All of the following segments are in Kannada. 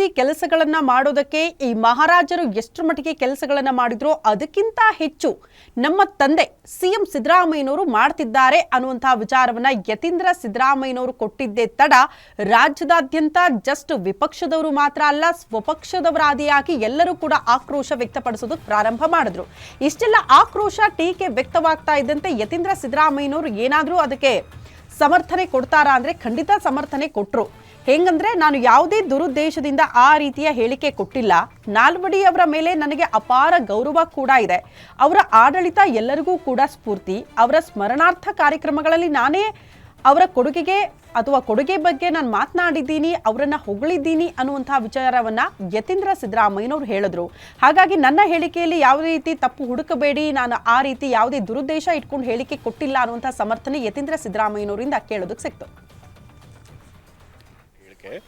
ಅಭಿವೃದ್ಧಿ ಕೆಲಸಗಳನ್ನ ಮಾಡೋದಕ್ಕೆ ಈ ಮಹಾರಾಜರು ಎಷ್ಟು ಮಟ್ಟಿಗೆ ಕೆಲಸಗಳನ್ನ ಮಾಡಿದ್ರು? ಅದಕ್ಕಿಂತ ಹೆಚ್ಚು ನಮ್ಮ ತಂದೆ ಸಿಎಂ ಸಿದ್ದರಾಮಯ್ಯನವರು ಮಾಡ್ತಿದ್ದಾರೆ ಅನ್ನುವಂತಹ ವಿಚಾರವನ್ನ ಯತೀಂದ್ರ ಸಿದ್ದರಾಮಯ್ಯನವರು ಕೊಟ್ಟಿದ್ದೇ ತಡ ರಾಜ್ಯದಾದ್ಯಂತ ಜಸ್ಟ್ ವಿಪಕ್ಷದವರು ಮಾತ್ರ ಅಲ್ಲ, ಸ್ವಪಕ್ಷದವರಾದಿಯಾಗಿ ಎಲ್ಲರೂ ಕೂಡ ಆಕ್ರೋಶ ವ್ಯಕ್ತಪಡಿಸೋದು ಪ್ರಾರಂಭ ಮಾಡಿದ್ರು. ಇಷ್ಟೆಲ್ಲ ಆಕ್ರೋಶ ಟೀಕೆ ವ್ಯಕ್ತವಾಗ್ತಾ ಇದ್ದಂತೆ ಯತೀಂದ್ರ ಸಿದ್ದರಾಮಯ್ಯನವರು ಏನಾದರೂ ಅದಕ್ಕೆ ಸಮರ್ಥನೆ ಕೊಡ್ತಾರಾ ಅಂದ್ರೆ ಖಂಡಿತ ಸಮರ್ಥನೆ ಕೊಟ್ಟರು ಹೆಂಗಂದ್ರೆ ನಾನು ಯಾವುದೇ ದುರುದ್ದೇಶದಿಂದ ಆ ರೀತಿಯ ಹೇಳಿಕೆ ಕೊಟ್ಟಿಲ್ಲ. ನಾಲ್ವಡಿ ಅವರ ಮೇಲೆ ನನಗೆ ಅಪಾರ ಗೌರವ ಕೂಡ ಇದೆ. ಅವರ ಆಡಳಿತ ಎಲ್ಲರಿಗೂ ಕೂಡ ಸ್ಫೂರ್ತಿ. ಅವರ ಸ್ಮರಣಾರ್ಥ ಕಾರ್ಯಕ್ರಮಗಳಲ್ಲಿ ನಾನೇ ಅವರ ಕೊಡುಗೆಗೆ ಅಥವಾ ಕೊಡುಗೆ ಬಗ್ಗೆ ನಾನು ಮಾತನಾಡಿದ್ದೀನಿ, ಅವರನ್ನ ಹೊಗಳಿದ್ದೀನಿ ಅನ್ನುವಂತಹ ವಿಚಾರವನ್ನ ಯತೀಂದ್ರ ಸಿದ್ದರಾಮಯ್ಯನವರು ಹೇಳಿದ್ರು. ಹಾಗಾಗಿ ನನ್ನ ಹೇಳಿಕೆಯಲ್ಲಿ ಯಾವುದೇ ರೀತಿ ತಪ್ಪು ಹುಡುಕಬೇಡಿ, ನಾನು ಆ ರೀತಿ ಯಾವುದೇ ದುರುದ್ದೇಶ ಇಟ್ಕೊಂಡು ಹೇಳಿಕೆ ಕೊಟ್ಟಿಲ್ಲ ಅನ್ನುವಂತಹ ಸಮರ್ಥನೆ ಯತೀಂದ್ರ ಸಿದ್ದರಾಮಯ್ಯನವರಿಂದ ಕೇಳೋದಕ್ಕೆ ಸಿಕ್ತು.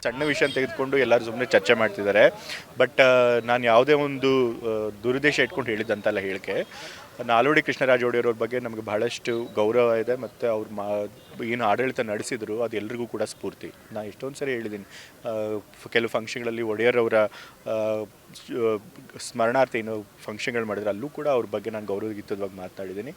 ಸಣ್ಣ ವಿಷಯ ತೆಗೆದುಕೊಂಡು ಎಲ್ಲರೂ ಸುಮ್ಮನೆ ಚರ್ಚೆ ಮಾಡ್ತಿದ್ದಾರೆ. ಬಟ್ ನಾನು ಯಾವುದೇ ಒಂದು ದುರುದ್ದೇಶ ಇಟ್ಕೊಂಡು ಹೇಳಿದ್ದಂತಲ್ಲ ಹೇಳಿಕೆ. ನಾಲ್ವಡಿ ಕೃಷ್ಣರಾಜ ಒಡೆಯರ ಬಗ್ಗೆ ನಮಗೆ ಬಹಳಷ್ಟು ಗೌರವ ಇದೆ ಮತ್ತು ಅವ್ರು ಮಾ ಏನು ಆಡಳಿತ ನಡೆಸಿದ್ರು ಅದು ಎಲ್ರಿಗೂ ಕೂಡ ಸ್ಫೂರ್ತಿ. ನಾನು ಎಷ್ಟೊಂದು ಸರಿ ಹೇಳಿದ್ದೀನಿ ಕೆಲವು ಫಂಕ್ಷನ್ಗಳಲ್ಲಿ ಒಡೆಯರವರ ಅವರ ಸ್ಮರಣಾರ್ಥ ಏನು ಫಂಕ್ಷನ್ಗಳು ಮಾಡಿದ್ರೆ, ಅಲ್ಲೂ ಕೂಡ ಅವ್ರ ಬಗ್ಗೆ ನಾನು ಗೌರವಗೀತವಾಗಿ ಮಾತನಾಡಿದ್ದೀನಿ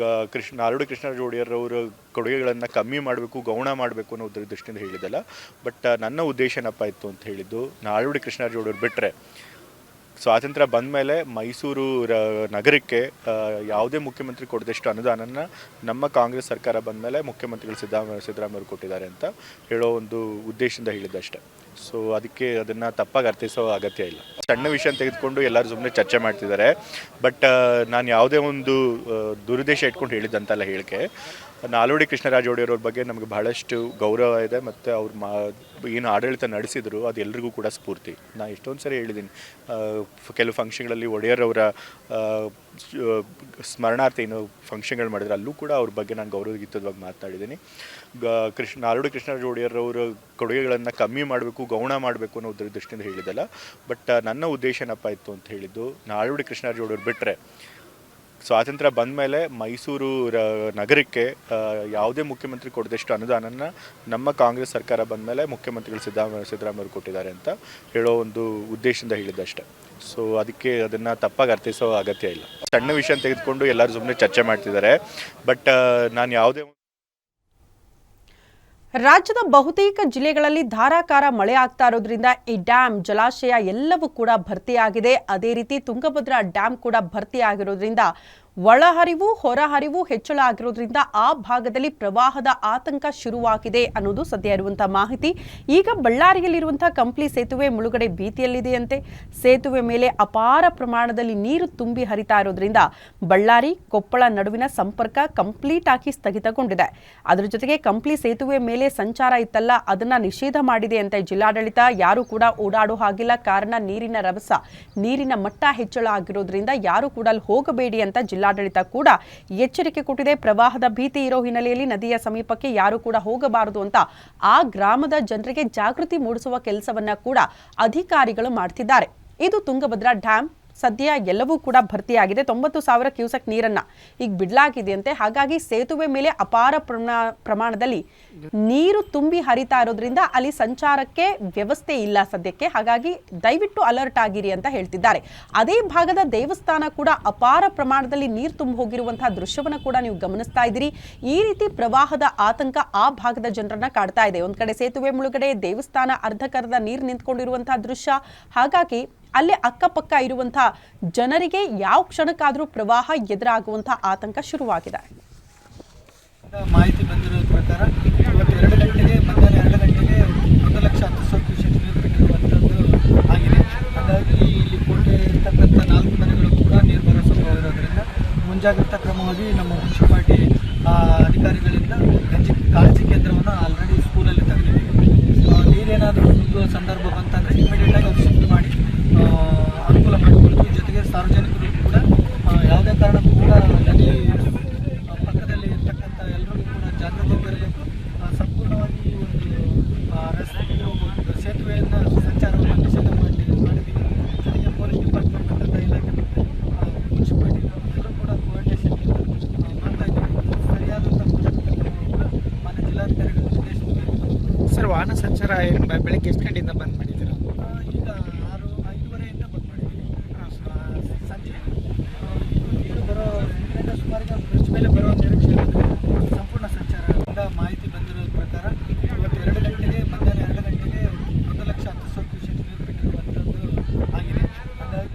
ಗ ಕೃಷ್ಣ ನಾಲ್ವಡಿ ಕೃಷ್ಣರಾಜ ಒಡೆಯರವರ ಕೊಡುಗೆಗಳನ್ನು ಕಮ್ಮಿ ಮಾಡಬೇಕು, ಗೌಣ ಮಾಡಬೇಕು ಅನ್ನೋ ದೃಷ್ಟಿಯಿಂದ ಹೇಳಿದ್ದಲ್ಲ. ಬಟ್ ನನ್ನ ಉದ್ದೇಶ ಏನಪ್ಪ ಇತ್ತು ಅಂತ ಹೇಳಿದ್ದು ನಾಲ್ವಡಿ ಕೃಷ್ಣರಾಜ ಒಡೆಯರು ಬಿಟ್ಟರೆ ಸ್ವಾತಂತ್ರ್ಯ ಬಂದ ಮೇಲೆ ಮೈಸೂರು ನಗರಕ್ಕೆ ಯಾವುದೇ ಮುಖ್ಯಮಂತ್ರಿ ಕೊಡದಷ್ಟು ಅನುದಾನನ ನಮ್ಮ ಕಾಂಗ್ರೆಸ್ ಸರ್ಕಾರ ಬಂದ ಮೇಲೆ ಮುಖ್ಯಮಂತ್ರಿಗಳು ಸಿದ್ದರಾಮಯ್ಯ ಸಿದ್ದರಾಮಯ್ಯವರು ಕೊಟ್ಟಿದ್ದಾರೆ ಅಂತ ಹೇಳೋ ಒಂದು ಉದ್ದೇಶದಿಂದ ಹೇಳಿದ್ದಷ್ಟೇ. ಸೊ ಅದಕ್ಕೆ ಅದನ್ನು ತಪ್ಪಾಗಿ ಅರ್ಥಿಸೋ ಅಗತ್ಯ ಇಲ್ಲ. ಸಣ್ಣ ವಿಷಯ ತೆಗೆದುಕೊಂಡು ಎಲ್ಲರೂ ಸುಮ್ಮನೆ ಚರ್ಚೆ ಮಾಡ್ತಿದ್ದಾರೆ. ಬಟ್ ನಾನು ಯಾವುದೇ ಒಂದು ಆ, ದುರುದ್ದೇಶ ಇಟ್ಕೊಂಡು ಹೇಳಿದ್ದಂತಲ್ಲ ಹೇಳಿಕೆ. ನಾಲ್ವಡಿ ಕೃಷ್ಣರಾಜ ಒಡೆಯರವ್ರ ಬಗ್ಗೆ ನಮಗೆ ಬಹಳಷ್ಟು ಗೌರವ ಇದೆ ಮತ್ತು ಅವ್ರು ಮಾ, ಏನು ಆಡಳಿತ ನಡೆಸಿದ್ರು ಅದು ಎಲ್ರಿಗೂ ಕೂಡ ಸ್ಫೂರ್ತಿ. ನಾನು ಎಷ್ಟೊಂದು ಸರಿ ಹೇಳಿದ್ದೀನಿ ಕೆಲವು ಫಂಕ್ಷನ್ಗಳಲ್ಲಿ ಒಡೆಯರವರ ಸ್ಮರಣಾರ್ಥ ಏನು ಫಂಕ್ಷನ್ಗಳು ಮಾಡಿದ್ರೆ, ಅಲ್ಲೂ ಕೂಡ ಅವ್ರ ಬಗ್ಗೆ ನಾನು ಗೌರವಗೀತವಾಗಿ ಮಾತನಾಡಿದ್ದೀನಿ ಗ, ಕೃಷ್ಣ ನಾಲ್ವಡಿ ಕೃಷ್ಣರಾಜ ಒಡೆಯರವರ ಕೊಡುಗೆಗಳನ್ನು ಕಮ್ಮಿ ಮಾಡಬೇಕು, ಗೌಣ ಮಾಡಬೇಕು ಅನ್ನೋ ದೃಷ್ಟಿಯಿಂದ ಹೇಳಿದ್ದಲ್ಲ. ಬಟ್ ನನ್ನ ಉದ್ದೇಶ ಏನಪ್ಪ ಇತ್ತು ಅಂತ ಹೇಳಿದ್ದು ನಾಲ್ವಡಿ ಕೃಷ್ಣರಾಜ ಒಡೆಯರು ಬಿಟ್ಟರೆ ಸ್ವಾತಂತ್ರ್ಯ ಬಂದ ಮೇಲೆ ಮೈಸೂರು ನಗರಕ್ಕೆ ಯಾವುದೇ ಮುಖ್ಯಮಂತ್ರಿ ಕೊಡದಷ್ಟು ಅನುದಾನನ ನಮ್ಮ ಕಾಂಗ್ರೆಸ್ ಸರ್ಕಾರ ಬಂದ ಮೇಲೆ ಮುಖ್ಯಮಂತ್ರಿಗಳು ಸಿದ್ದರಾಮಯ್ಯ ಸಿದ್ದರಾಮಯ್ಯರು ಕೊಟ್ಟಿದ್ದಾರೆ ಅಂತ ಹೇಳೋ ಒಂದು ಉದ್ದೇಶದಿಂದ ಹೇಳಿದ್ದಷ್ಟೇ. ಸೊ ಅದಕ್ಕೆ ಅದನ್ನು ತಪ್ಪಾಗಿ ಅರ್ಥಿಸೋ ಅಗತ್ಯ ಇಲ್ಲ. ಸಣ್ಣ ವಿಷಯ ತೆಗೆದುಕೊಂಡು ಎಲ್ಲರೂ ಸುಮ್ಮನೆ ಚರ್ಚೆ ಮಾಡ್ತಿದ್ದಾರೆ. ಬಟ್ ನಾನು ಯಾವುದೇ ರಾಜ್ಯದ ಬಹುತೇಕ ಜಿಲ್ಲೆಗಳಲ್ಲಿ ಧಾರಾಕಾರ ಮಳೆ ಆಗ್ತಾ ಇರೋದ್ರಿಂದ ಈ ಡ್ಯಾಮ್ ಜಲಾಶಯ ಎಲ್ಲವೂ ಕೂಡ ಭರ್ತಿಯಾಗಿದೆ. ಅದೇ ರೀತಿ ತುಂಗಭದ್ರಾ ಡ್ಯಾಮ್ ಕೂಡ ಭರ್ತಿಯಾಗಿರೋದ್ರಿಂದ ಒಳಹರಿವು, ಹೊರಹರಿವು ಹೆಚ್ಚಳ ಆಗಿರೋದ್ರಿಂದ ಆ ಭಾಗದಲ್ಲಿ ಪ್ರವಾಹದ ಆತಂಕ ಶುರುವಾಗಿದೆ ಅನ್ನೋದು ಸದ್ಯ ಇರುವಂತಹ ಮಾಹಿತಿ. ಈಗ ಬಳ್ಳಾರಿಯಲ್ಲಿರುವಂತಹ ಕಂಪ್ಲಿ ಸೇತುವೆ ಮುಳುಗಡೆ ಭೀತಿಯಲ್ಲಿದೆಯಂತೆ. ಸೇತುವೆ ಮೇಲೆ ಅಪಾರ ಪ್ರಮಾಣದಲ್ಲಿ ನೀರು ತುಂಬಿ ಹರಿತಾ ಇರೋದ್ರಿಂದ ಬಳ್ಳಾರಿ, ಕೊಪ್ಪಳ ನಡುವಿನ ಸಂಪರ್ಕ ಕಂಪ್ಲೀಟ್ ಆಗಿ ಸ್ಥಗಿತಗೊಂಡಿದೆ. ಅದರ ಜೊತೆಗೆ ಕಂಪ್ಲಿ ಸೇತುವೆ ಮೇಲೆ ಸಂಚಾರ ಇತ್ತಲ್ಲ, ಅದನ್ನ ನಿಷೇಧ ಮಾಡಿದೆ ಅಂತ ಜಿಲ್ಲಾಡಳಿತ. ಯಾರು ಕೂಡ ಓಡಾಡೋ ಹಾಗಿಲ್ಲ. ಕಾರಣ ನೀರಿನ ರಭಸ, ನೀರಿನ ಮಟ್ಟ ಹೆಚ್ಚಳ ಆಗಿರೋದ್ರಿಂದ ಯಾರು ಕೂಡ ಅಲ್ಲಿ ಹೋಗಬೇಡಿ ಅಂತ ಜಿಲ್ಲಾಡಳಿತ ಕೂಡ ಎಚ್ಚರಿಕೆ ಕೊಟ್ಟಿದೆ. ಪ್ರವಾಹದ ಭೀತಿ ಇರೋ ಹಿನ್ನೆಲೆಯಲ್ಲಿ ನದಿಯ ಸಮೀಪಕ್ಕೆ ಯಾರು ಕೂಡ ಹೋಗಬಾರದು ಅಂತ ಆ ಗ್ರಾಮದ ಜನರಿಗೆ ಜಾಗೃತಿ ಮೂಡಿಸುವ ಕೆಲಸವನ್ನ ಕೂಡ ಅಧಿಕಾರಿಗಳು ಮಾಡ್ತಿದ್ದಾರೆ. ಇದು ತುಂಗಭದ್ರಾ ಡ್ಯಾಮ್ ಸದ್ಯ ಎಲ್ಲವೂ ಕೂಡ ಭರ್ತಿಯಾಗಿದೆ. ತೊಂಬತ್ತು ಸಾವಿರ ಕ್ಯೂಸೆಕ್ ನೀರನ್ನ ಈಗ ಬಿಡಲಾಗಿದೆಯಂತೆ. ಹಾಗಾಗಿ ಸೇತುವೆ ಮೇಲೆ ಅಪಾರ ಪ್ರಮಾ- ಪ್ರಮಾಣದಲ್ಲಿ ನೀರು ತುಂಬಿ ಹರಿತಾ ಇರೋದ್ರಿಂದ ಅಲ್ಲಿ ಸಂಚಾರಕ್ಕೆ ವ್ಯವಸ್ಥೆ ಇಲ್ಲ ಸದ್ಯಕ್ಕೆ. ಹಾಗಾಗಿ ದಯವಿಟ್ಟು ಅಲರ್ಟ್ ಆಗಿರಿ ಅಂತ ಹೇಳ್ತಿದ್ದಾರೆ. ಅದೇ ಭಾಗದ ದೇವಸ್ಥಾನ ಕೂಡ ಅಪಾರ ಪ್ರಮಾಣದಲ್ಲಿ ನೀರು ತುಂಬಿ ಹೋಗಿರುವಂತಹ ದೃಶ್ಯವನ್ನು ಕೂಡ ನೀವು ಗಮನಿಸ್ತಾ ಇದ್ದೀರಿ. ಈ ರೀತಿ ಪ್ರವಾಹದ ಆತಂಕ ಆ ಭಾಗದ ಜನರನ್ನ ಕಾಡ್ತಾ ಇದೆ. ಒಂದ್ ಕಡೆ ಸೇತುವೆ ಮುಳುಗಡೆ ದೇವಸ್ಥಾನ ಅರ್ಧಕರ್ಧ ನೀರು ನಿಂತ್ಕೊಂಡಿರುವಂತಹ ದೃಶ್ಯ. ಹಾಗಾಗಿ ಅಲ್ಲಿ ಅಕ್ಕಪಕ್ಕ ಇರುವಂತಹ ಜನರಿಗೆ ಯಾವ ಕ್ಷಣಕ್ಕಾದರೂ ಪ್ರವಾಹ ಎದುರಾಗುವಂತಹ ಆತಂಕ ಶುರುವಾಗಿದೆ. ಮಾಹಿತಿ ಬಂದಿರೋ ಪ್ರಕಾರ ಇವತ್ತು ಎರಡು ಗಂಟೆಗೆ ಮಧ್ಯಾಹ್ನ ಎರಡು ಗಂಟೆಗೆ ಒಂದು ಲಕ್ಷ ಹತ್ತು ಸಾವಿರ ಕ್ಯೂಸೆಕ್ ನೀರು ಬಿಟ್ಟಿರುವಂಥದ್ದು ಆಗಿದೆ. ಹಾಗಾಗಿ ಇಲ್ಲಿ ಕೋಟೆ ಇರ್ತಕ್ಕಂಥ ನಾಲ್ಕು ಮನೆಗಳು ಕೂಡ ನೀರು ಬರೋ ಸಂಭವ ಇರೋದ್ರಿಂದ ಮುಂಜಾಗ್ರತಾ ಕ್ರಮವಾಗಿ ನಮ್ಮ ಮುನ್ಸಿಪಾಲಿಟಿ ಅಧಿಕಾರಿಗಳಿಂದ ಕಾಳಜಿ ಕೇಂದ್ರವನ್ನು ಆಲ್ರೆಡಿ ಸ್ಕೂಲಲ್ಲಿ ತೆಗೆದಿದ್ದೀವಿ ನೀರೇನಾದರೂ ಸಂದರ್ಭ ಸರ ಏನು ಬೆಳಗ್ಗೆ ಎಷ್ಟು ಗಂಟೆಯಿಂದ ಬಂದ್ ಮಾಡಿದ್ದೀರಾ? ಈಗ ಆರು ಐದುವರೆಯಿಂದ ಬಂದ್ ಮಾಡಿದ್ದೀವಿ. ಸಂಜೆ. ಬರೋ ಸುಮಾರಿಗೆ ಮೇಲೆ ಬರೋ ನಿರೀಕ್ಷೆ